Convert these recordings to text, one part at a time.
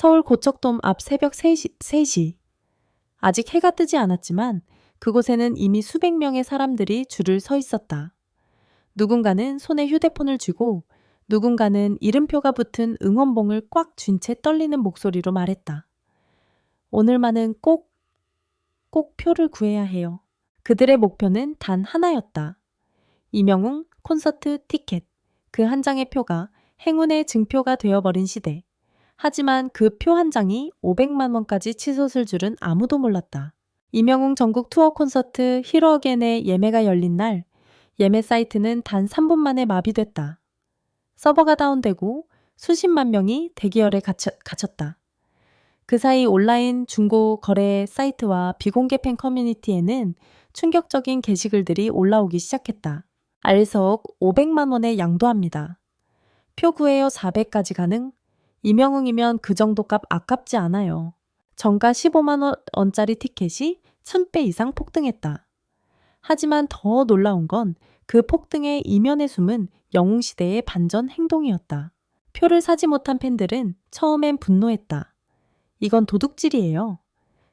서울 고척돔 앞 새벽 3시, 3시. 아직 해가 뜨지 않았지만 그곳에는 이미 수백 명의 사람들이 줄을 서 있었다. 누군가는 손에 휴대폰을 쥐고 누군가는 이름표가 붙은 응원봉을 꽉 쥔 채 떨리는 목소리로 말했다. 오늘만은 꼭, 꼭 표를 구해야 해요. 그들의 목표는 단 하나였다. 이명웅 콘서트 티켓. 그 한 장의 표가 행운의 증표가 되어버린 시대. 하지만 그 표 한 장이 500만 원까지 치솟을 줄은 아무도 몰랐다. 이명웅 전국 투어 콘서트 히로어겐의 예매가 열린 날 예매 사이트는 단 3분 만에 마비됐다. 서버가 다운되고 수십만 명이 대기열에 갇혔, 갇혔다. 그 사이 온라인 중고 거래 사이트와 비공개 팬 커뮤니티에는 충격적인 게시글들이 올라오기 시작했다. 알석 500만 원에 양도합니다. 표 구해요 400까지 가능? 이명웅이면 그 정도 값 아깝지 않아요. 정가 15만 원짜리 티켓이 1000배 이상 폭등했다. 하지만 더 놀라운 건 그 폭등의 이면에 숨은 영웅시대의 반전 행동이었다. 표를 사지 못한 팬들은 처음엔 분노했다. 이건 도둑질이에요.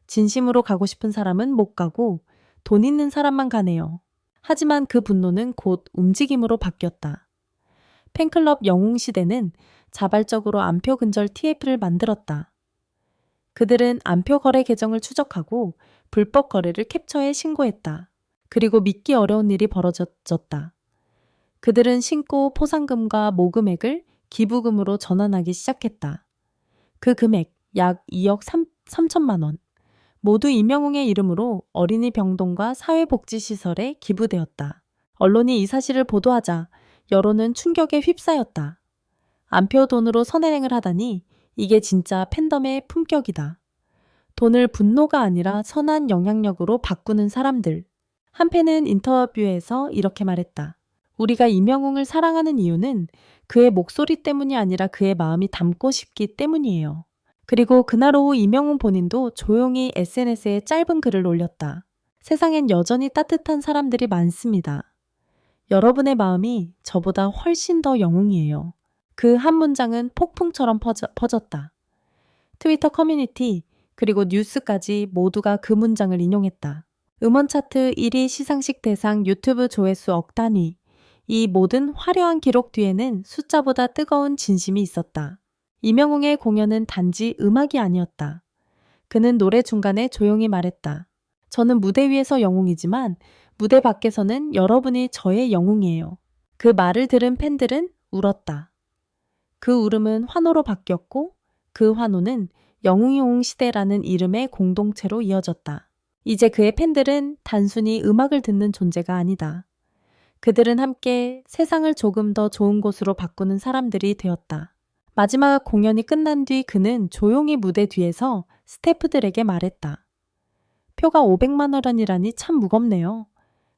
진심으로 가고 싶은 사람은 못 가고 돈 있는 사람만 가네요. 하지만 그 분노는 곧 움직임으로 바뀌었다. 팬클럽 영웅시대는 자발적으로 안표 근절 TF를 만들었다. 그들은 안표 거래 계정을 추적하고 불법 거래를 캡처해 신고했다. 그리고 믿기 어려운 일이 벌어졌다. 그들은 신고 포상금과 모금액을 기부금으로 전환하기 시작했다. 그 금액 약 2억 3, 3천만 원. 모두 이명웅의 이름으로 어린이 병동과 사회복지시설에 기부되었다. 언론이 이 사실을 보도하자 여론은 충격에 휩싸였다. 안표 돈으로 선행을 하다니 이게 진짜 팬덤의 품격이다. 돈을 분노가 아니라 선한 영향력으로 바꾸는 사람들. 한 팬은 인터뷰에서 이렇게 말했다. 우리가 이명웅을 사랑하는 이유는 그의 목소리 때문이 아니라 그의 마음이 닮고 싶기 때문이에요. 그리고 그날 오후 이명웅 본인도 조용히 SNS에 짧은 글을 올렸다. 세상엔 여전히 따뜻한 사람들이 많습니다. 여러분의 마음이 저보다 훨씬 더 영웅이에요. 그 한 문장은 폭풍처럼 퍼져, 퍼졌다. 트위터 커뮤니티, 그리고 뉴스까지 모두가 그 문장을 인용했다. 음원 차트 1위 시상식 대상 유튜브 조회수 억 단위. 이 모든 화려한 기록 뒤에는 숫자보다 뜨거운 진심이 있었다. 이명웅의 공연은 단지 음악이 아니었다. 그는 노래 중간에 조용히 말했다. 저는 무대 위에서 영웅이지만 무대 밖에서는 여러분이 저의 영웅이에요. 그 말을 들은 팬들은 울었다. 그 울음은 환호로 바뀌었고 그 환호는 영웅용 시대라는 이름의 공동체로 이어졌다. 이제 그의 팬들은 단순히 음악을 듣는 존재가 아니다. 그들은 함께 세상을 조금 더 좋은 곳으로 바꾸는 사람들이 되었다. 마지막 공연이 끝난 뒤 그는 조용히 무대 뒤에서 스태프들에게 말했다. 표가 500만 원이라니 참 무겁네요.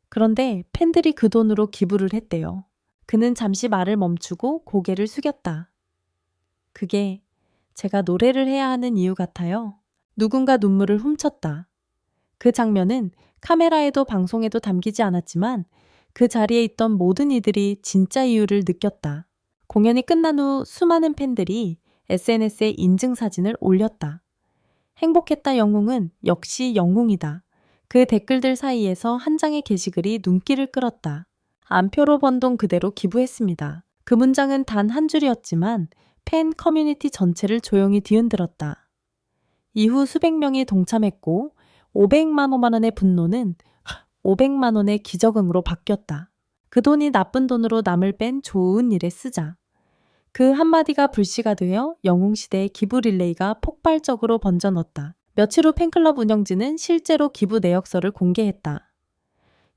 그런데 팬들이 그 돈으로 기부를 했대요. 그는 잠시 말을 멈추고 고개를 숙였다. 그게 제가 노래를 해야 하는 이유 같아요. 누군가 눈물을 훔쳤다. 그 장면은 카메라에도 방송에도 담기지 않았지만 그 자리에 있던 모든 이들이 진짜 이유를 느꼈다. 공연이 끝난 후 수많은 팬들이 SNS에 인증 사진을 올렸다. 행복했다 영웅은 역시 영웅이다. 그 댓글들 사이에서 한 장의 게시글이 눈길을 끌었다. 안표로 번돈 그대로 기부했습니다. 그 문장은 단 한 줄이었지만 팬 커뮤니티 전체를 조용히 뒤흔들었다. 이후 수백 명이 동참했고 500만 5만 원의 분노는 500만 원의 기저금으로 바뀌었다. 그 돈이 나쁜 돈으로 남을 뺀 좋은 일에 쓰자. 그 한마디가 불씨가 되어 영웅시대의 기부 릴레이가 폭발적으로 번져넣었다. 며칠 후 팬클럽 운영진은 실제로 기부 내역서를 공개했다.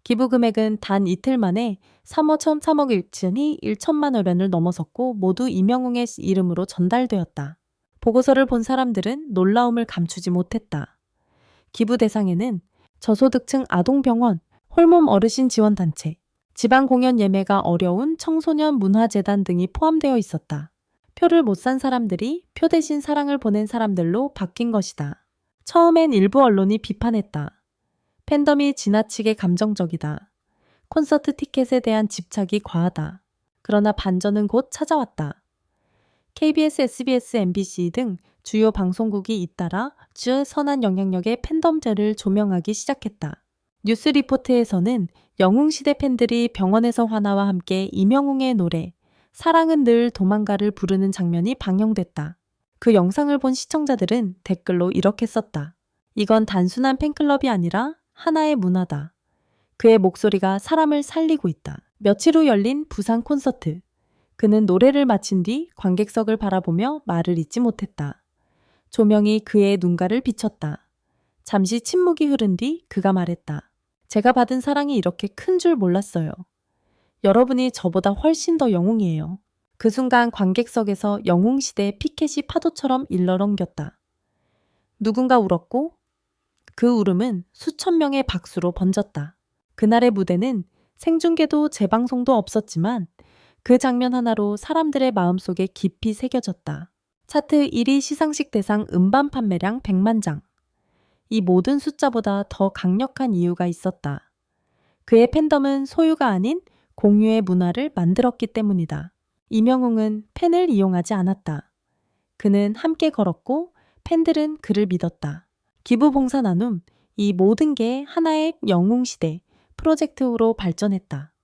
기부 금액은 단 이틀 만에 3억 1,3억 1천이 1천만 원을 넘어섰고 모두 이명웅의 이름으로 전달되었다. 보고서를 본 사람들은 놀라움을 감추지 못했다. 기부 대상에는 저소득층 아동병원, 홀몸 어르신 지원단체, 지방 공연 예매가 어려운 청소년 문화재단 등이 포함되어 있었다. 표를 못 산 사람들이 표 대신 사랑을 보낸 사람들로 바뀐 것이다. 처음엔 일부 언론이 비판했다. 팬덤이 지나치게 감정적이다. 콘서트 티켓에 대한 집착이 과하다. 그러나 반전은 곧 찾아왔다. KBS, SBS, MBC 등 주요 방송국이 잇따라 주 선한 영향력의 팬덤제를 조명하기 시작했다. 뉴스 리포트에서는 영웅시대 팬들이 병원에서 화나와 함께 이명웅의 노래 사랑은 늘 도망가를 부르는 장면이 방영됐다. 그 영상을 본 시청자들은 댓글로 이렇게 썼다. 이건 단순한 팬클럽이 아니라 하나의 문화다. 그의 목소리가 사람을 살리고 있다. 며칠 후 열린 부산 콘서트. 그는 노래를 마친 뒤 관객석을 바라보며 말을 잇지 못했다. 조명이 그의 눈가를 비쳤다. 잠시 침묵이 흐른 뒤 그가 말했다. 제가 받은 사랑이 이렇게 큰 줄 몰랐어요. 여러분이 저보다 훨씬 더 영웅이에요. 그 순간 관객석에서 영웅시대 피켓이 파도처럼 일러렁겼다. 누군가 울었고 그 울음은 수천 명의 박수로 번졌다. 그날의 무대는 생중계도 재방송도 없었지만 그 장면 하나로 사람들의 마음속에 깊이 새겨졌다. 차트 1위 시상식 대상 음반 판매량 100만 장. 이 모든 숫자보다 더 강력한 이유가 있었다. 그의 팬덤은 소유가 아닌 공유의 문화를 만들었기 때문이다. 이명웅은 팬을 이용하지 않았다. 그는 함께 걸었고 팬들은 그를 믿었다. 기부봉사 나눔, 이 모든 게 하나의 영웅시대 프로젝트로 발전했다.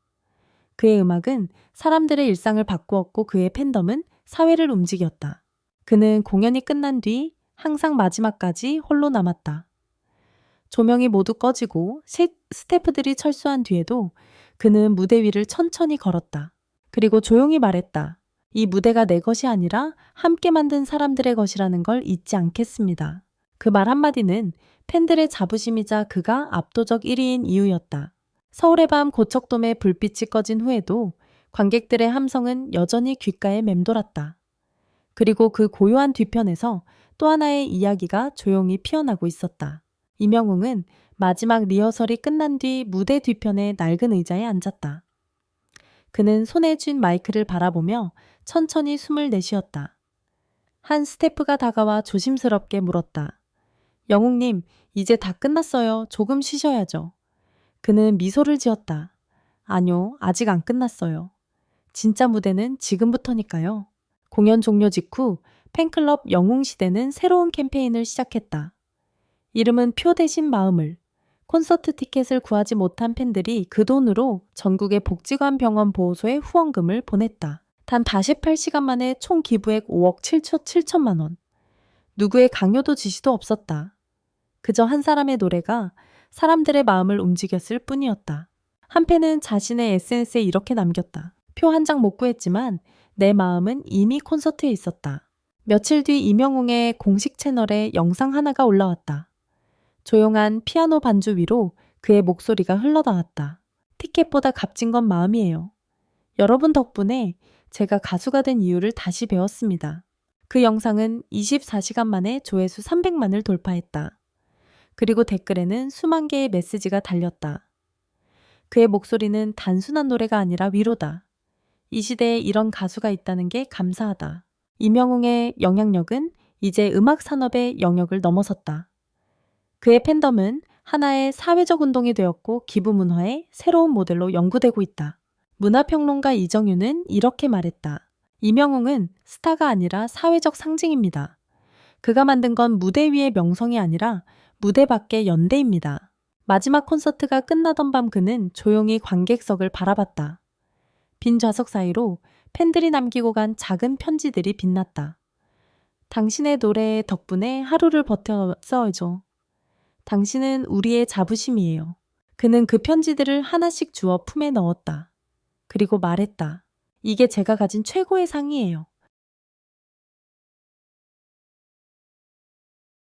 그의 음악은 사람들의 일상을 바꾸었고 그의 팬덤은 사회를 움직였다. 그는 공연이 끝난 뒤 항상 마지막까지 홀로 남았다. 조명이 모두 꺼지고 스태프들이 철수한 뒤에도 그는 무대 위를 천천히 걸었다. 그리고 조용히 말했다. 이 무대가 내 것이 아니라 함께 만든 사람들의 것이라는 걸 잊지 않겠습니다. 그 말 한마디는 팬들의 자부심이자 그가 압도적 1위인 이유였다. 서울의 밤 고척돔의 불빛이 꺼진 후에도 관객들의 함성은 여전히 귓가에 맴돌았다. 그리고 그 고요한 뒤편에서 또 하나의 이야기가 조용히 피어나고 있었다. 이명웅은 마지막 리허설이 끝난 뒤 무대 뒤편의 낡은 의자에 앉았다. 그는 손에 쥔 마이크를 바라보며 천천히 숨을 내쉬었다. 한 스태프가 다가와 조심스럽게 물었다. 영웅님, 이제 다 끝났어요. 조금 쉬셔야죠. 그는 미소를 지었다. 아니요, 아직 안 끝났어요. 진짜 무대는 지금부터니까요. 공연 종료 직후 팬클럽 영웅시대는 새로운 캠페인을 시작했다. 이름은 표 대신 마음을. 콘서트 티켓을 구하지 못한 팬들이 그 돈으로 전국의 복지관 병원 보호소에 후원금을 보냈다. 단 48시간 만에 총 기부액 5억 7천 7천만 원. 누구의 강요도 지시도 없었다. 그저 한 사람의 노래가 사람들의 마음을 움직였을 뿐이었다. 한 팬은 자신의 SNS에 이렇게 남겼다. 표 한 장 못 구했지만 내 마음은 이미 콘서트에 있었다. 며칠 뒤 이명웅의 공식 채널에 영상 하나가 올라왔다. 조용한 피아노 반주 위로 그의 목소리가 흘러나왔다. 티켓보다 값진 건 마음이에요. 여러분 덕분에 제가 가수가 된 이유를 다시 배웠습니다. 그 영상은 24시간 만에 조회수 300만을 돌파했다. 그리고 댓글에는 수만 개의 메시지가 달렸다. 그의 목소리는 단순한 노래가 아니라 위로다. 이 시대에 이런 가수가 있다는 게 감사하다. 이명웅의 영향력은 이제 음악 산업의 영역을 넘어섰다. 그의 팬덤은 하나의 사회적 운동이 되었고 기부 문화의 새로운 모델로 연구되고 있다. 문화평론가 이정유는 이렇게 말했다. 이명웅은 스타가 아니라 사회적 상징입니다. 그가 만든 건 무대 위의 명성이 아니라 무대 밖의 연대입니다. 마지막 콘서트가 끝나던 밤 그는 조용히 관객석을 바라봤다. 빈 좌석 사이로 팬들이 남기고 간 작은 편지들이 빛났다. 당신의 노래 덕분에 하루를 버텨서죠. 당신은 우리의 자부심이에요. 그는 그 편지들을 하나씩 주어 품에 넣었다. 그리고 말했다. 이게 제가 가진 최고의 상이에요.